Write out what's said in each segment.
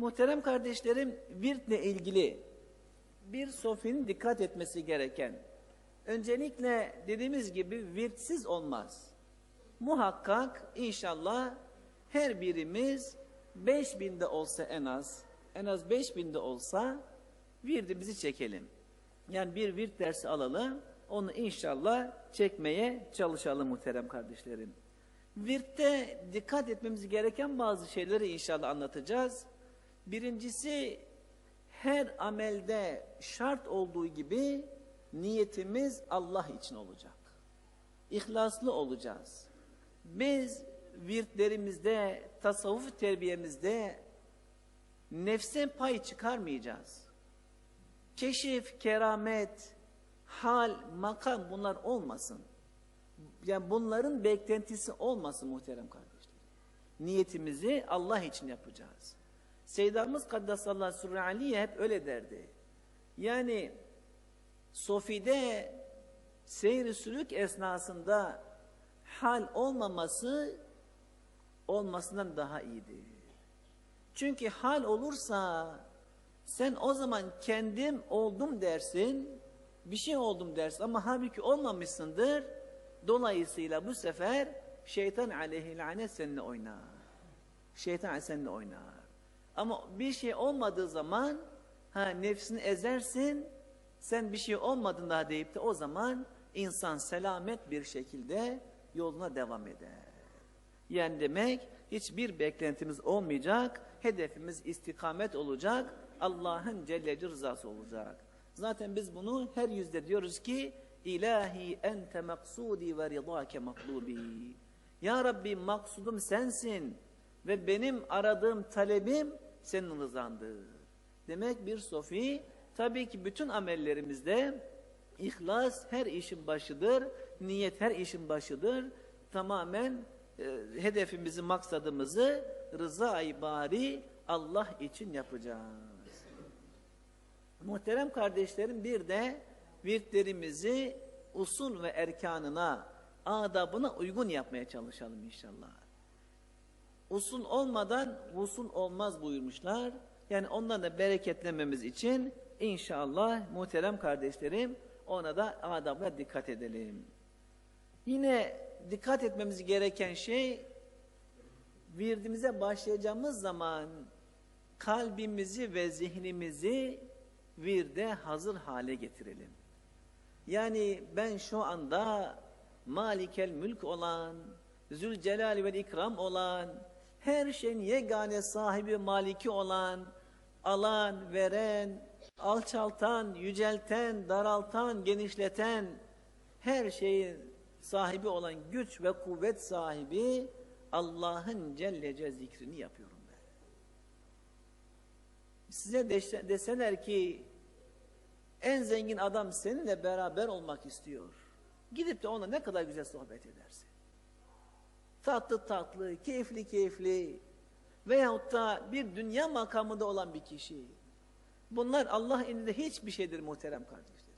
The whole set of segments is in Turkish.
Muhterem kardeşlerim, virtle ilgili bir sofinin dikkat etmesi gereken, öncelikle dediğimiz gibi virtsiz olmaz. Muhakkak inşallah her birimiz 5000'de olsa en az, en az 5000'de olsa virdimizi çekelim. Yani bir virt dersi alalım, onu inşallah çekmeye çalışalım muhterem kardeşlerim. Virtte dikkat etmemiz gereken bazı şeyleri inşallah anlatacağız. Birincisi her amelde şart olduğu gibi niyetimiz Allah için olacak. İhlaslı olacağız. Biz virtlerimizde, tasavvuf terbiyemizde nefse pay çıkarmayacağız. Keşif, keramet, hal, makam bunlar olmasın. Yani bunların beklentisi olmasın muhterem kardeşler. Niyetimizi Allah için yapacağız. Seyyidamız Kaddasallahu Sürre Aliye hep öyle derdi. Yani Sofi'de seyri sülük esnasında hal olmaması olmasından daha iyidir. Çünkü hal olursa sen o zaman kendim oldum dersin, bir şey oldum dersin ama halbuki olmamışsındır. Dolayısıyla bu sefer şeytan aleyhi lanet seninle oynar. Şeytan seninle oynar. Ama bir şey olmadığı zaman ha nefsini ezersin, sen bir şey olmadın daha deyip de o zaman insan selamet bir şekilde yoluna devam eder. Yani demek hiçbir beklentimiz olmayacak, hedefimiz istikamet olacak, Allah'ın Celle rızası olacak. Zaten biz bunu her yüzde diyoruz ki İlahi ente maksudi ve ridake matlubi. Ya Rabbi maksudum sensin ve benim aradığım talebim senin rızandır. Demek bir sofi tabii ki bütün amellerimizde ihlas her işin başıdır, niyet her işin başıdır. Tamamen e, hedefimizi, maksadımızı rıza-i bari Allah için yapacağız. Muhterem kardeşlerim bir de virtlerimizi usul ve erkanına, adabına uygun yapmaya çalışalım inşallah. Usul olmadan usul olmaz buyurmuşlar. Yani ondan da bereketlememiz için inşallah muhterem kardeşlerim ona da adabına dikkat edelim. Yine dikkat etmemiz gereken şey virdimize başlayacağımız zaman kalbimizi ve zihnimizi virde hazır hale getirelim. Yani ben şu anda malikel mülk olan, zülcelal ve ikram olan, her şeyin yegane sahibi maliki olan, alan, veren, alçaltan, yücelten, daraltan, genişleten, her şeyin sahibi olan güç ve kuvvet sahibi Allah'ın Cellece zikrini yapıyorum ben. Size deseler ki en zengin adam seninle beraber olmak istiyor. Gidip de ona ne kadar güzel sohbet edersin. Tatlı tatlı, keyifli keyifli veyahut da bir dünya makamında olan bir kişi. Bunlar Allah elinde hiçbir şeydir muhterem kardeşleri.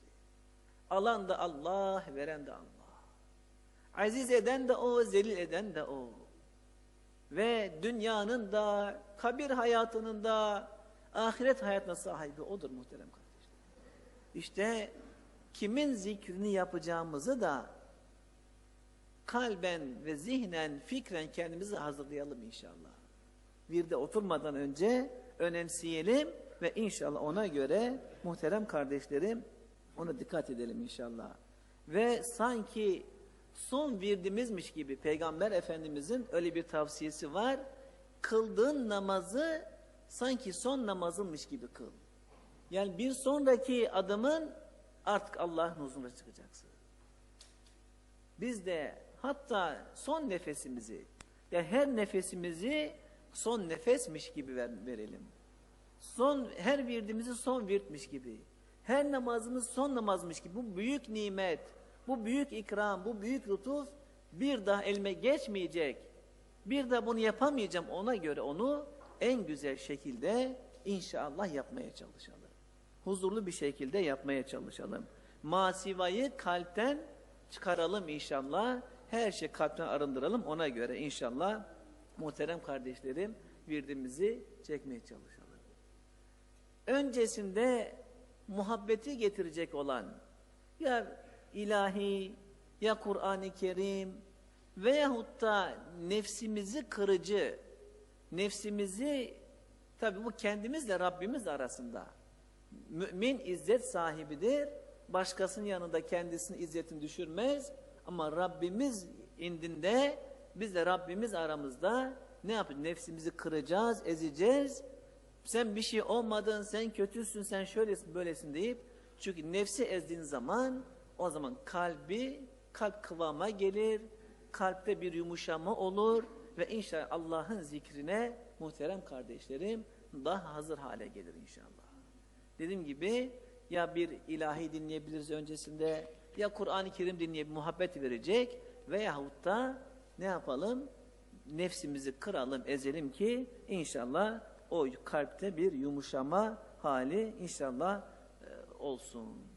Alan da Allah, veren de Allah. Aziz eden de o, zelil eden de o. Ve dünyanın da, kabir hayatının da, ahiret hayatına sahibi odur muhterem kardeşler. İşte kimin zikrini yapacağımızı da kalben ve zihnen, fikren kendimizi hazırlayalım inşallah. Bir de oturmadan önce önemseyelim ve inşallah ona göre muhterem kardeşlerim ona dikkat edelim inşallah. Ve sanki son virdimizmiş gibi Peygamber Efendimizin öyle bir tavsiyesi var. Kıldığın namazı sanki son namazınmış gibi kıl. Yani bir sonraki adımın artık Allah'ın huzuruna çıkacaksın. Biz de hatta son nefesimizi, ya her nefesimizi son nefesmiş gibi ver, verelim. Son her virdimizi son virtmiş gibi. Her namazımız son namazmış gibi. Bu büyük nimet, bu büyük ikram, bu büyük lütuf bir daha elime geçmeyecek. Bir daha bunu yapamayacağım. Ona göre onu en güzel şekilde inşallah yapmaya çalışalım. Huzurlu bir şekilde yapmaya çalışalım. Masivayı kalpten çıkaralım inşallah. Her şey kalpten arındıralım ona göre inşallah muhterem kardeşlerim virdimizi çekmeye çalışalım. öncesinde muhabbeti getirecek olan ya ilahi ya Kur'an-ı Kerim veyahut da nefsimizi kırıcı, nefsimizi tabi bu kendimizle Rabbimiz arasında. Mümin izzet sahibidir. Başkasının yanında kendisini izzetini düşürmez. Ama Rabbimiz indinde biz de Rabbimiz aramızda ne yapacağız? Nefsimizi kıracağız, ezeceğiz. Sen bir şey olmadın, sen kötüsün, sen şöylesin, böylesin deyip çünkü nefsi ezdiğin zaman o zaman kalbi kalp kıvama gelir, kalpte bir yumuşama olur ve inşallah Allah'ın zikrine muhterem kardeşlerim daha hazır hale gelir inşallah. Dediğim gibi ya bir ilahi dinleyebiliriz öncesinde ya Kur'an-ı Kerim dinleyip muhabbet verecek veyahut da ne yapalım? Nefsimizi kıralım, ezelim ki inşallah o kalpte bir yumuşama hali inşallah e, olsun.